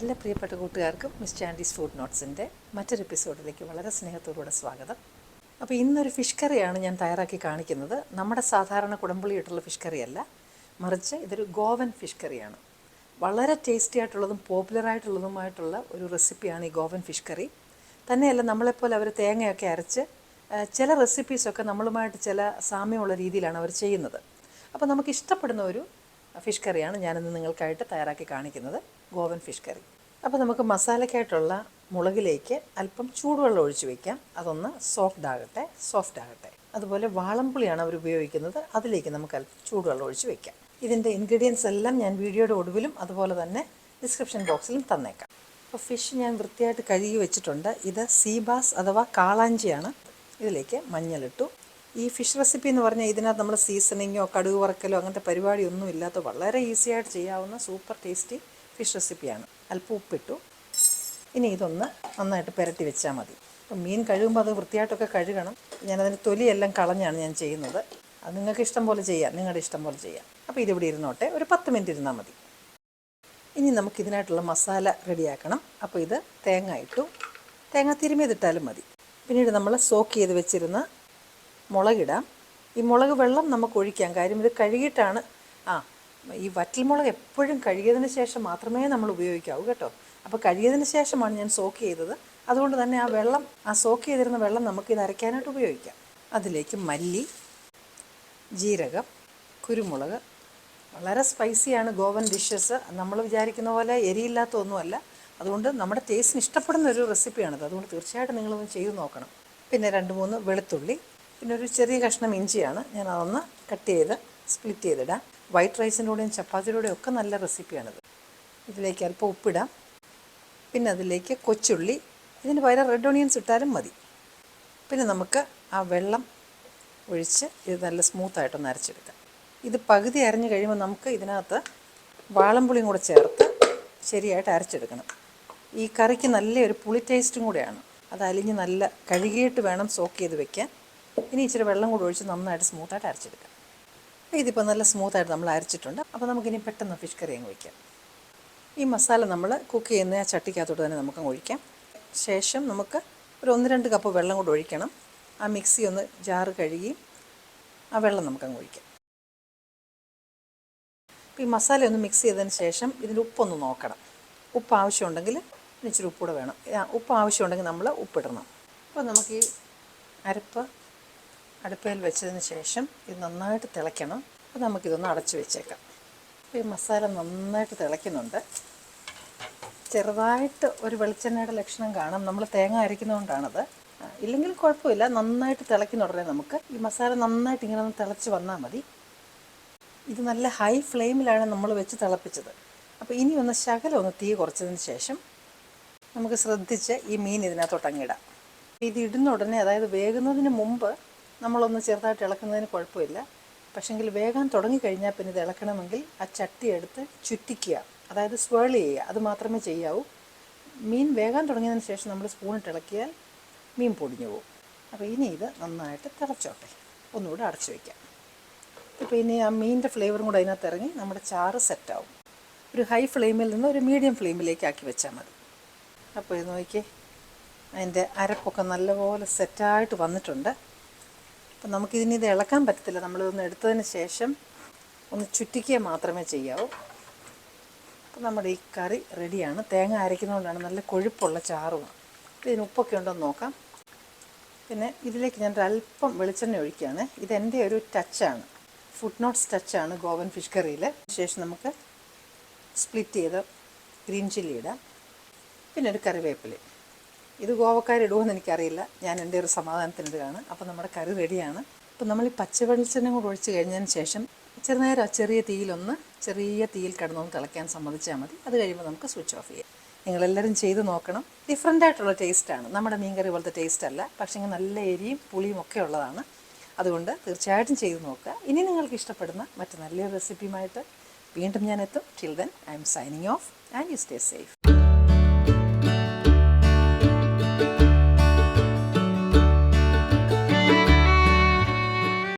എല്ലാ പ്രിയപ്പെട്ട കൂട്ടുകാർക്കും മിസ് ചാൻഡീസ് ഫുഡ് നോട്ട്സിന്റെ മറ്റൊരു എപ്പിസോഡിലേക്ക് വളരെ സ്നേഹത്തോടുകൂടെ സ്വാഗതം. അപ്പോൾ ഇന്നൊരു ഫിഷ് കറിയാണ് ഞാൻ തയ്യാറാക്കി കാണിക്കുന്നത്. നമ്മുടെ സാധാരണ കുടംപുളി ഇട്ടുള്ള ഫിഷ് കറിയല്ല മറിച്ച് ഇതൊരു ഗോവൻ ഫിഷ് കറിയാണ്. വളരെ ടേസ്റ്റി ആയിട്ടുള്ളതും പോപ്പുലർ ആയിട്ടുള്ളതുമായിട്ടുള്ള ഒരു റെസിപ്പിയാണ് ഈ ഗോവൻ ഫിഷ് കറി. തന്നെയല്ല നമ്മളെപ്പോലെ അവർ തേങ്ങയൊക്കെ അരച്ച് ചില റെസിപ്പീസൊക്കെ നമ്മളുമായിട്ട് ചില സാമ്യമുള്ള രീതിയിലാണ് അവർ ചെയ്യുന്നത്. അപ്പോൾ നമുക്ക് ഇഷ്ടപ്പെടുന്ന ഒരു ഫിഷ് കറിയാണ് ഞാനിന്ന് നിങ്ങൾക്കായിട്ട് തയ്യാറാക്കി കാണിക്കുന്നത് ഗോവൻ ഫിഷ് കറി. അപ്പോൾ നമുക്ക് മസാലയ്ക്കായിട്ടുള്ള മുളകിലേക്ക് അല്പം ചൂടുവെള്ളം ഒഴിച്ച് വയ്ക്കാം അതൊന്ന് സോഫ്റ്റ് ആകട്ടെ സോഫ്റ്റ് ആകട്ടെ. അതുപോലെ വാളംപുളിയാണ് അവർ ഉപയോഗിക്കുന്നത്. അതിലേക്ക് നമുക്ക് അല്പം ചൂടുവെള്ളം ഒഴിച്ച് വയ്ക്കാം ഇതിന്റെ ഇൻഗ്രീഡിയൻസ് എല്ലാം ഞാൻ വീഡിയോയുടെ ഒടുവിലും അതുപോലെ തന്നെ ഡിസ്ക്രിപ്ഷൻ ബോക്സിലും തന്നേക്കാം. അപ്പോൾ ഫിഷ് ഞാൻ വൃത്തിയായിട്ട് കഴുകി വെച്ചിട്ടുണ്ട്. ഇത് സീബാസ് അഥവാ കാളാഞ്ചിയാണ്. ഇതിലേക്ക് മഞ്ഞളിട്ടു. ഈ ഫിഷ് റെസിപ്പി എന്ന് പറഞ്ഞാൽ ഇതിനകത്ത് നമ്മൾ സീസണിങ്ങോ കടുക് വറക്കലോ അങ്ങനത്തെ പരിപാടിയൊന്നും ഇല്ലാത്ത വളരെ ഈസിയായിട്ട് ചെയ്യാവുന്ന സൂപ്പർ ടേസ്റ്റി ഫിഷ് റെസിപ്പിയാണ്. അല്പം ഉപ്പിട്ടു. ഇനി ഇതൊന്ന് നന്നായിട്ട് പുരട്ടി വെച്ചാൽ മതി. അപ്പം മീൻ കഴുകുമ്പോൾ അത് വൃത്തിയായിട്ടൊക്കെ കഴുകണം. ഞാനതിന് തൊലിയെല്ലാം കളഞ്ഞാണ് ഞാൻ ചെയ്യുന്നത്. അത് നിങ്ങൾക്ക് ഇഷ്ടം പോലെ ചെയ്യാം. നിങ്ങളുടെ ഇഷ്ടം പോലെ ചെയ്യാം. അപ്പോൾ ഇതിവിടെ ഇരുന്നോട്ടെ. ഒരു പത്ത് മിനിറ്റ് ഇരുന്നാൽ മതി. ഇനി നമുക്ക് ഇതിനായിട്ടുള്ള മസാല റെഡിയാക്കണം. അപ്പോൾ ഇത് തേങ്ങ ഇട്ടു. തേങ്ങ തിരുമിയതിട്ടാലും മതി. പിന്നീട് നമ്മൾ സോക്ക് ചെയ്ത് വെച്ചിരുന്ന മുളകിടാം. ഈ മുളക് വെള്ളം നമുക്ക് ഒഴിക്കാം. കാര്യം ഇത് കഴുകിയിട്ടാണ്. ആ ഈ വറ്റൽമുളക് എപ്പോഴും കഴുകിയതിന് ശേഷം മാത്രമേ നമ്മൾ ഉപയോഗിക്കാവൂ കേട്ടോ. അപ്പോൾ കഴുകിയതിന് ശേഷമാണ് ഞാൻ സോക്ക് ചെയ്തത്. അതുകൊണ്ട് തന്നെ ആ വെള്ളം ആ സോക്ക് ചെയ്തിരുന്ന വെള്ളം നമുക്ക് ഇത് അരയ്ക്കാനായിട്ട് ഉപയോഗിക്കാം. അതിലേക്ക് മല്ലി ജീരകം കുരുമുളക് വളരെ സ്പൈസിയാണ് ഗോവൻ ഡിഷസ് നമ്മൾ വിചാരിക്കുന്ന പോലെ എരിയില്ലാത്ത ഒന്നുമല്ല. അതുകൊണ്ട് നമ്മുടെ ടേസ്റ്റിന് ഇഷ്ടപ്പെടുന്ന ഒരു റെസിപ്പിയാണിത് അതുകൊണ്ട് തീർച്ചയായിട്ടും നിങ്ങളൊന്ന് ചെയ്തു നോക്കണം. പിന്നെ രണ്ട് മൂന്ന് വെളുത്തുള്ളി പിന്നെ ഒരു ചെറിയ കഷ്ണം ഇഞ്ചിയാണ്. ഞാൻ അതൊന്ന് കട്ട് ചെയ്ത് സ്പ്ലിറ്റ് ചെയ്തിടാം. വൈറ്റ് റൈസിന്റെ കൂടെയും ചപ്പാത്തിയുടെ കൂടെയും ഒക്കെ നല്ല റെസിപ്പിയാണിത്. ഇതിലേക്ക് അല്പം ഉപ്പിടാം. പിന്നെ അതിലേക്ക് കൊച്ചുള്ളി ഇതിന് പകരം റെഡ് ഓണിയൻസ് ഇട്ടാലും മതി. പിന്നെ നമുക്ക് ആ വെള്ളം ഒഴിച്ച് ഇത് നല്ല സ്മൂത്തായിട്ടൊന്ന് അരച്ചെടുക്കാം. ഇത് പകുതി അരഞ്ഞു കഴിയുമ്പോൾ നമുക്ക് ഇതിനകത്ത് വാളംപുളിയും കൂടെ ചേർത്ത് ശരിയായിട്ട് അരച്ചെടുക്കണം. ഈ കറിക്ക് നല്ലൊരു പുളി ടേസ്റ്റും കൂടെയാണ്. അത് അലിഞ്ഞ് നല്ല കഴുകിയിട്ട് വേണം സോക്ക് ചെയ്ത് വെക്കാൻ. ഇനി ഇച്ചിരി വെള്ളം കൂടെ ഒഴിച്ച് നന്നായിട്ട് സ്മൂത്തായിട്ട് അരച്ചെടുക്കാം. ഇതിപ്പോൾ നല്ല സ്മൂത്തായിട്ട് നമ്മൾ അരച്ചിട്ടുണ്ട്. അപ്പോൾ നമുക്കിനി പെട്ടെന്ന് ഫിഷ് കറി അങ്ങ് വയ്ക്കാം ഈ മസാല നമ്മൾ കുക്ക് ചെയ്യുന്ന ആ ചട്ടിക്കകത്തോട്ട് തന്നെ നമുക്ക് ഒഴിക്കാം. ശേഷം നമുക്ക് ഒരു ഒന്ന് രണ്ട് കപ്പ് വെള്ളം കൂടെ ഒഴിക്കണം. ആ മിക്സി ഒന്ന് ജാറ് കഴുകി ആ വെള്ളം നമുക്ക് അങ്ങ് ഒഴിക്കാം. ഈ മസാല ഒന്ന് മിക്സ് ചെയ്തതിന് ശേഷം ഇതിന്റെ ഉപ്പൊന്ന് നോക്കണം. ഉപ്പ് ആവശ്യമുണ്ടെങ്കിൽ ഇച്ചിരി ഉപ്പ് ഉപ്പൂടെ വേണം. ഉപ്പ് ആവശ്യമുണ്ടെങ്കിൽ നമ്മൾ ഉപ്പിടണം. അപ്പോൾ നമുക്ക് ഈ അരപ്പ് അടുപ്പയിൽ വെച്ചതിന് ശേഷം ഇത് നന്നായിട്ട് തിളയ്ക്കണം. അപ്പോൾ നമുക്കിതൊന്ന് അടച്ചു വെച്ചേക്കാം. ഈ മസാല നന്നായിട്ട് തിളയ്ക്കുന്നുണ്ട്. ചെറുതായിട്ട് ഒരു വെളിച്ചെണ്ണയുടെ ലക്ഷണം കാണാം. നമ്മൾ തേങ്ങ അരയ്ക്കുന്നതുകൊണ്ടാണത്. ഇല്ലെങ്കിൽ കുഴപ്പമില്ല. നന്നായിട്ട് തിളയ്ക്കുന്ന ഉടനെ നമുക്ക് ഈ മസാല നന്നായിട്ട് ഇങ്ങനെ ഒന്ന് തിളച്ച് വന്നാൽ മതി. ഇത് നല്ല ഹൈ ഫ്ലെയിമിലാണ് നമ്മൾ വെച്ച് തിളപ്പിച്ചത്. അപ്പോൾ ഇനി ഒന്ന് ശകലം ഒന്ന് തീ കുറച്ചതിന് ശേഷം നമുക്ക് ശ്രദ്ധിച്ച് ഈ മീൻ ഇതിനകത്തോട്ട് അങ്ങിടാം ഇത് ഇടുന്ന ഉടനെ അതായത് വേകുന്നതിന് മുമ്പ് നമ്മളൊന്ന് ചെറുതായിട്ട് ഇളക്കുന്നതിന് കുഴപ്പമില്ല. പക്ഷെങ്കിൽ വേഗം തുടങ്ങിക്കഴിഞ്ഞാൽ പിന്നെ ഇത് ഇളക്കണമെങ്കിൽ ആ ചട്ടി എടുത്ത് ചുറ്റിക്കുക. അതായത് സ്വേൾ ചെയ്യുക. അത് മാത്രമേ ചെയ്യാവൂ. മീൻ വേഗം തുടങ്ങിയതിന് ശേഷം നമ്മൾ സ്പൂണിട്ട് ഇളക്കിയാൽ മീൻ പൊടിഞ്ഞു പോകും. അപ്പോൾ ഇനി ഇത് നന്നായിട്ട് തിളച്ചോട്ടെ. ഒന്നുകൂടെ അടച്ചു വയ്ക്കാം. ഇപ്പോൾ ഇനി ആ മീനിന്റെ ഫ്ലേവറും കൂടെ അതിനകത്ത് ഇറങ്ങി നമ്മുടെ ചാറ് സെറ്റാവും ഒരു ഹൈ ഫ്ലെയിമിൽ നിന്ന് ഒരു മീഡിയം ഫ്ലെയിമിലേക്ക് ആക്കി വെച്ചാൽ മതി. അപ്പോൾ ഇത് നോക്കിയേ അതിന്റെ അരപ്പൊക്കെ നല്ലപോലെ സെറ്റായിട്ട് വന്നിട്ടുണ്ട്. അപ്പം നമുക്കിതിന് ഇത് ഇളക്കാൻ പറ്റത്തില്ല. നമ്മളിതൊന്ന് എടുത്തതിന് ശേഷം ഒന്ന് ചുറ്റിക്കുക മാത്രമേ ചെയ്യാവൂ. അപ്പം നമ്മുടെ ഈ കറി റെഡിയാണ്. തേങ്ങ അരയ്ക്കുന്നതുകൊണ്ടാണ് നല്ല കൊഴുപ്പുള്ള ചാറുമാണ് ഇതിന് ഉപ്പൊക്കെ ഉണ്ടോ എന്ന് നോക്കാം. പിന്നെ ഇതിലേക്ക് ഞാൻ അല്പം വെളിച്ചെണ്ണ ഒഴിക്കുകയാണ്. ഇതെന്റെ ഒരു ടച്ചാണ്. ഫുഡ് നോട്ട്സ് ടച്ചാണ് ഗോവൻ ഫിഷ് കറിയിൽ ശേഷം നമുക്ക് സ്പ്ലിറ്റ് ചെയ്ത് ഗ്രീൻ ചില്ലി ഇടാം. പിന്നെ ഒരു കറിവേപ്പില. ഇത് ഗോവക്കാരിടുമെന്ന് എനിക്കറിയില്ല. ഞാൻ എന്റെ ഒരു സമാധാനത്തിന് ഇടുകയാണ് അപ്പോൾ നമ്മുടെ കറി റെഡിയാണ്. അപ്പോൾ നമ്മൾ ഈ പച്ച വെളിച്ചെണ്ണ കൂടെ ഒഴിച്ച് കഴിഞ്ഞതിന് ശേഷം ചെറുനേരം ചെറിയ തീയിലൊന്ന് ചെറിയ തീയിൽ കിടന്നൊന്ന് തിളയ്ക്കാൻ സമ്മതിച്ചാൽ മതി. അത് കഴിയുമ്പോൾ നമുക്ക് സ്വിച്ച് ഓഫ് ചെയ്യാം. നിങ്ങളെല്ലാവരും ചെയ്ത് നോക്കണം. ഡിഫറെന്റ് ആയിട്ടുള്ള ടേസ്റ്റാണ് നമ്മുടെ മീൻകറി പോലത്തെ ടേസ്റ്റ് അല്ല. പക്ഷേ നല്ല എരിയും പുളിയും ഒക്കെ ഉള്ളതാണ്. അതുകൊണ്ട് തീർച്ചയായിട്ടും ചെയ്ത് നോക്കുക. ഇനി നിങ്ങൾക്ക് ഇഷ്ടപ്പെടുന്ന മറ്റു നല്ലൊരു റെസിപ്പിയുമായിട്ട് വീണ്ടും ഞാൻ എത്തും. Till then I'm signing off and you stay safe